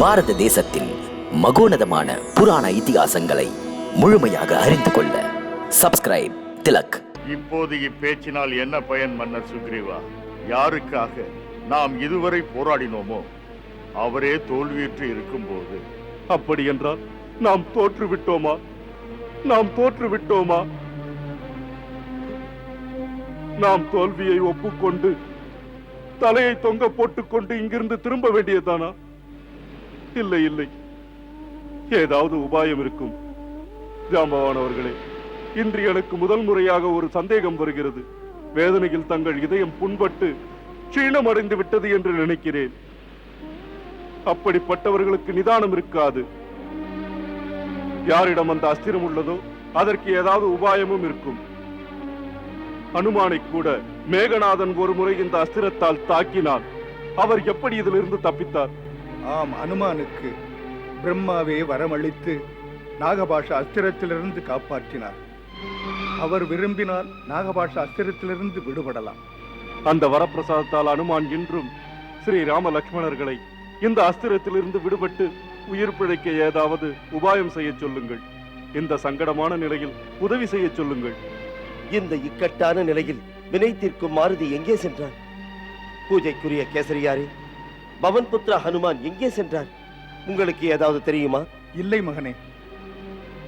பாரத தேசத்தின் மகோனதமான புராண இதிகாசங்களை முழுமையாக அறிந்து கொள்ள சப்ஸ்கிரைப் திலக். இப்போது இப்பேச்சினால் என்ன பயன் மன்னர் சுக்ரீவா? யாருக்காக நாம் இதுவரை போராடினோமோ அவரே தோல்வியுற்று இருக்கும்போது. அப்படி என்றால் நாம் தோற்று விட்டோமா? நாம் தோற்று விட்டோமா? நாம் தோல்வியை ஒப்புக்கொண்டு தலையை தொங்க போட்டுக்கொண்டு இங்கிருந்து திரும்ப வேண்டியதானா இல்லை இல்லை. ஏதாவது உபாயம் இருக்கும். ஜாம்பவான் அவர்களே இன்று எனக்கு முதல் முறையாக ஒரு சந்தேகம் வருகிறது. வேதனையில் தங்கள் இதயம் புண்பட்டு க்ஷீணமடைந்து விட்டது என்று நினைக்கிறேன். அப்படிப்பட்டவர்களுக்கு நிதானம் இருக்காது. யாரிடம் அந்த அஸ்திரம் உள்ளதோ அதற்கு ஏதாவது உபாயமும் இருக்கும். அனுமானை கூட மேகநாதன் ஒரு முறை இந்த அஸ்திரத்தால் தாக்கினார் அவர் எப்படி இதிலிருந்து தப்பித்தார்? ஆம் அனுமானுக்கு பிரம்மாவே வரமளித்து நாகபாஷ அஸ்திரத்திலிருந்து காப்பாற்றினார். அவர் விரும்பினால் நாகபாஷ அஸ்திரத்திலிருந்து விடுபடலாம். அந்த வரப்பிரசாதத்தால் அனுமான் இன்றும் ஸ்ரீ ராம லக்ஷ்மணர்களை இந்த அஸ்திரத்திலிருந்து விடுபட்டு உயிர் பிழைக்க ஏதாவது உபாயம் செய்யச் சொல்லுங்கள். இந்த சங்கடமான நிலையில் உதவி செய்யச் சொல்லுங்கள். இந்த இக்கட்டான நிலையில் வினை தீர்க்கும் மாருதி எங்கே சென்றார் பூஜைக்குரிய கேசரியாரே பவன் புத்ரா ஹனுமான் எங்கே சென்றார்? உங்களுக்கு ஏதாவது தெரியுமா? இல்லை மகனே.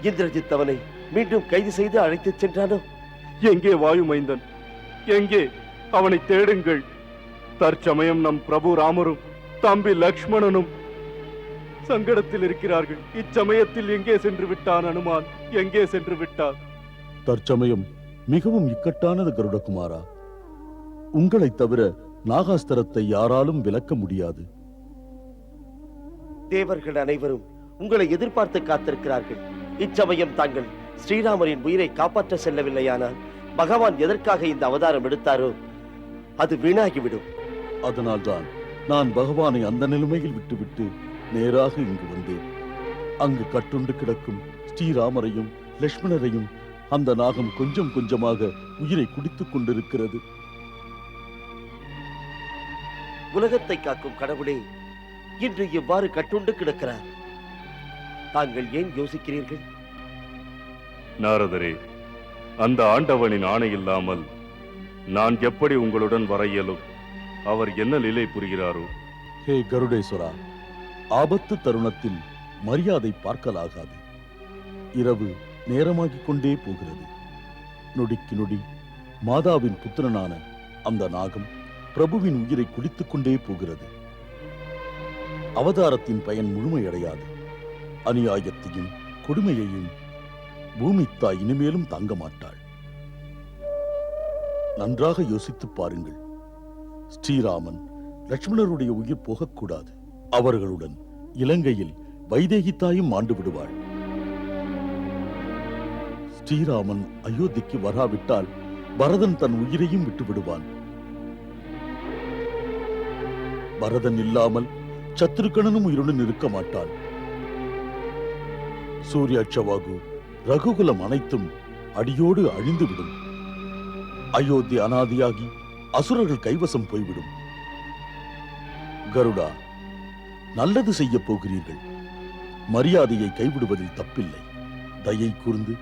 இந்திரஜித் அவனை மீண்டும் கைது செய்து அழைத்துச் சென்றானோ? எங்கே வாயுமைந்தன் எங்கே? அவனை தேடுங்கள். தற்சமயம் நம் பிரபு ராமரும் தம்பி லக்ஷ்மணனும் சங்கடத்தில் இருக்கிறார்கள். இச்சமயத்தில் எங்கே சென்று விட்டான் அனுமான் எங்கே சென்று விட்டார்? தற்சமயம் மிகவும் இக்கட்டானது கருடகுமாரா. உங்களைத் தவிர நாகாஸ்திரத்தை யாராலும் விலக்க முடியாது. தேவர்கள் அனைவரும் உங்களை எதிர்பார்த்து காத்திருக்கிறார்கள். இச்சமயம் தாங்கள் ஸ்ரீராமரின் உயிரை காப்பாற்ற செல்லவில்லையானால் பகவான் எதற்காக இந்த அவதாரம் எடுத்தாரோ அது வீணாகிவிடும். அதனால்தான் நான் பகவானை அந்த நிலைமையில் விட்டுவிட்டு நேராக இங்கு வந்தேன். அங்கு கட்டுண்டு கிடக்கும் ஸ்ரீராமரையும் லக்ஷ்மணரையும் அந்த நாகம் கொஞ்சம் கொஞ்சமாக உயிரை குடித்துக் கொண்டிருக்கிறது. உலகத்தை காக்கும் கடவுளே இன்று இவ்வாறு கட்டுண்டு கிடக்கிறார். தாங்கள் ஏன் யோசிக்கிறீர்கள்? நாரதரே அந்த ஆண்டவனின் ஆணை இல்லாமல் நான் எப்படி உங்களுடன் வர இயலும்? அவர் என்ன நிலை புரிகிறாரோ? ஹே கருடேஸ்வரா ஆபத்து தருணத்தில் மரியாதை பார்க்கலாகாது. இரவு நேரமாகிக் கொண்டே போகிறது. நொடிக்கு நொடி மாதாவின் புத்திரனான அந்த நாகம் பிரபுவின் உயிரை குடித்துக் கொண்டே போகிறது. அவதாரத்தின் பயன் முழுமையடையாது. அநியாயத்தையும் கொடுமையையும் பூமித்தாய் இனிமேலும் தாங்க மாட்டாள். நன்றாக யோசித்துப் பாருங்கள். ஸ்ரீராமன் லட்சுமணருடைய உயிர் போகக்கூடாது. அவர்களுடன் இலங்கையில் வைதேகி தாயும் மாண்டு விடுவாள். ஸ்ரீராமன் அயோத்திக்கு வராவிட்டால் பரதன் தன் உயிரையும் விட்டு விடுவான் பரதன் இல்லாமல் சத்ருகணனும் உயிருடன் இருக்க மாட்டான். சூர்யாட்சவாகு ரகுகுலம் அனைத்தும் அடியோடு அழிந்துவிடும். அயோத்தி அனாதியாகி அசுரர்கள் கைவசம் போய்விடும். கருடா நல்லது செய்ய போகிறீர்கள். மரியாதையை கைவிடுவதில் தப்பில்லை. தயை கூர்ந்து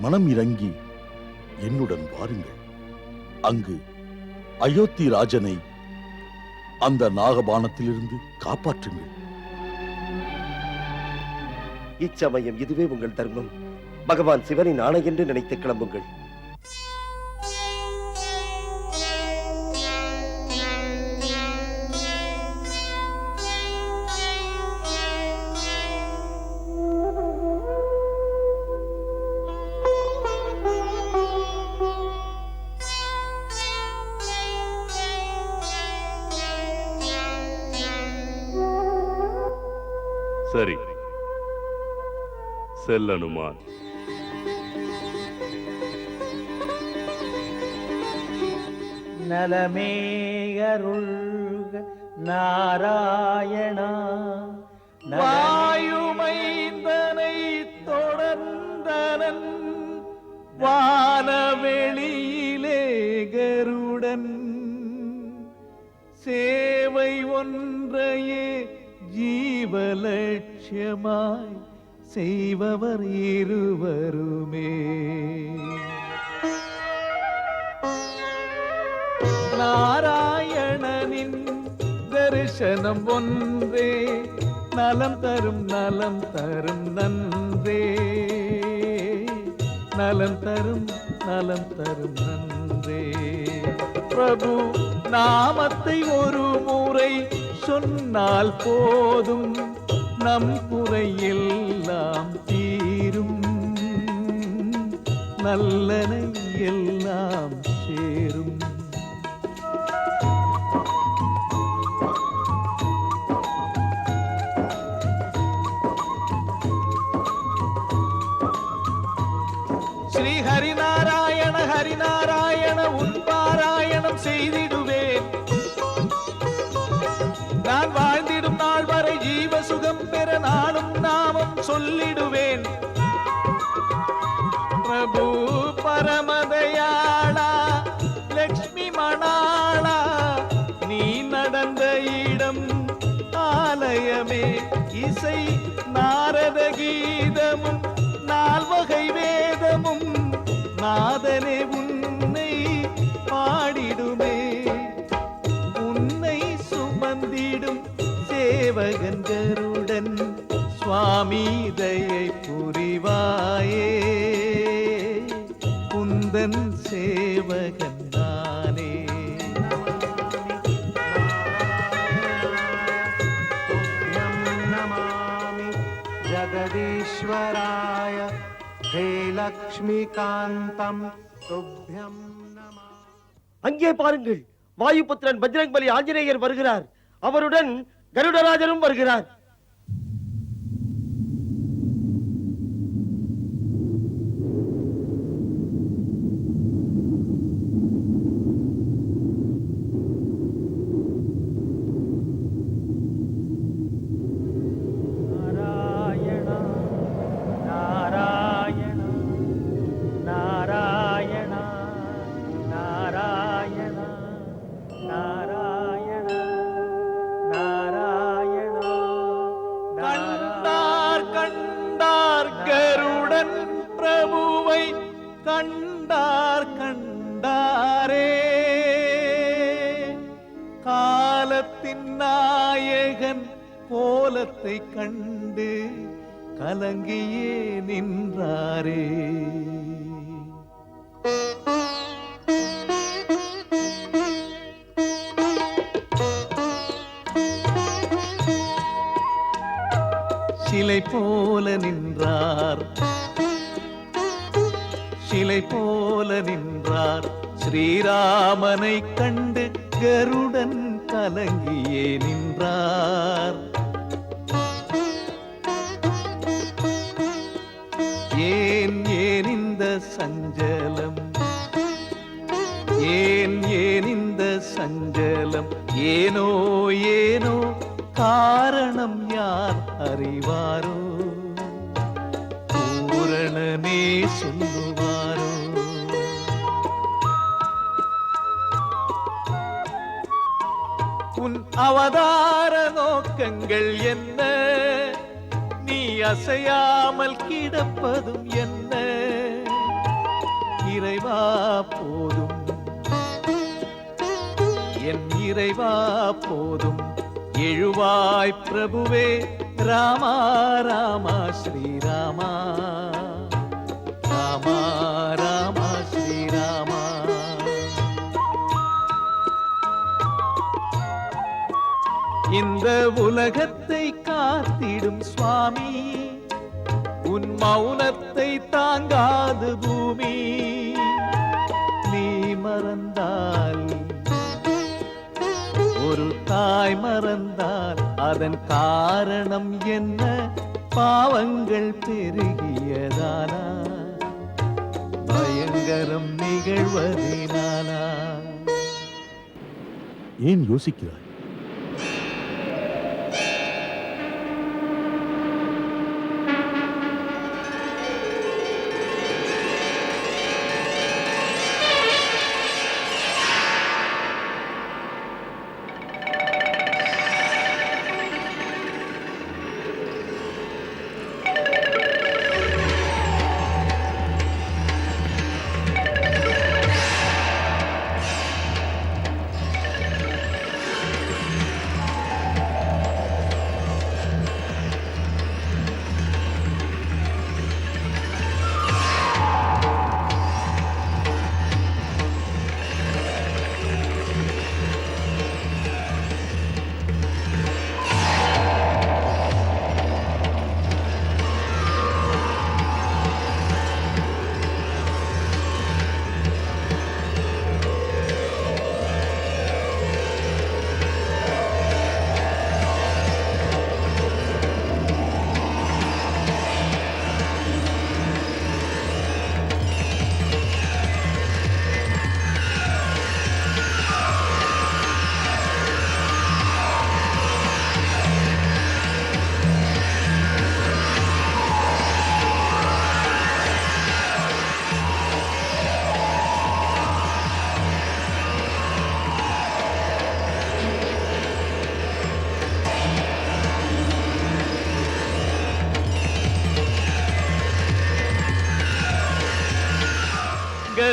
மனம் இறங்கி என்னுடன் வாருங்கள். அங்கு அயோத்தி ராஜனை அந்த நாகபானத்திலிருந்து காப்பாற்றுங்கள். இச்சமயம் இதுவே உங்கள் தர்மம். பகவான் சிவனின் ஆணை என்று நினைத்து கிளம்புங்கள். சரி. செல்லனுமான். நலமேயருள்க நாராயணா. வாயுமைந்தனை தொடர்ந்தனன் வானவெளியிலே கருடன். சேவை ஒன்றையே ஜீவலட்சியமாய் செய்பவர் இருவருமே. நாராயணனின் தரிசனம் ஒன்றே நலம் தரும் நலம் தரும் நன்றே. நலம் தரும் நலம் தரும் நன்றே. பிரபு நாமத்தை ஒரு முறை சொன்னால் போதும் நம் குறையெல்லாம் தீரும். நல்லனை எல்லாம் சே வரை சுகம் பெற நாளும் நாமம் சொல்லிடுவேன். பிரபு மீதையை புரிவாயே. குந்தன் சேவகன் தானே ஜகதீஸ்வராய ஹே லக்ஷ்மிகாந்தம். துப்யம் அங்கே பாருங்கள் வாயுபுத்திரன் பஜ்ரங் பலி ஆஞ்சநேயர் வருகிறார். அவருடன் கருடராஜனும் வருகிறார். கண்டார் கண்டாரே. காலத்தின் நாயகன் கோலத்தை கண்டு கலங்கியே நின்றாரே. சிலை போல நின்றார் பூனை போல நின்றார். ஸ்ரீராமனை கண்டு கருடன் கலங்கியே நின்றார். ஏன் ஏன் இந்த சஞ்சலம்? ஏன் ஏன் இந்த சஞ்சலம்? ஏனோ ஏனோ கார அவதார நோக்கங்கள் என்ன? நீ அசையாமல் கிடப்பதும் என்ன? இறைவா போதும். என் இறைவா போதும். எழுவாய் பிரபுவே ராமா ராமா ஸ்ரீராமா ராமா ராமா. இந்த உலகத்தை காத்திடும் சுவாமி. உன் மௌனத்தை தாங்காது பூமி. நீ மறந்தால் ஒரு தாய் மறந்தால் அதன் காரணம் என்ன? பாவங்கள் பெருகியதானா? பயங்கரம் நிகழ்வதினானா ஏன் யோசிக்கிறாய்?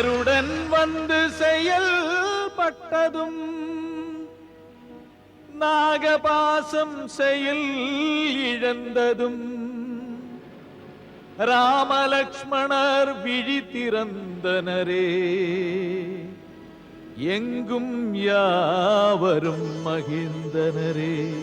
கருடன் வந்து செயல்பட்டதும் நாகபாசம் செயல் இழந்ததும் ராமலக்ஷ்மணர் விழி திறந்தனரே. எங்கும் யாவரும் மகிழ்ந்தனரே.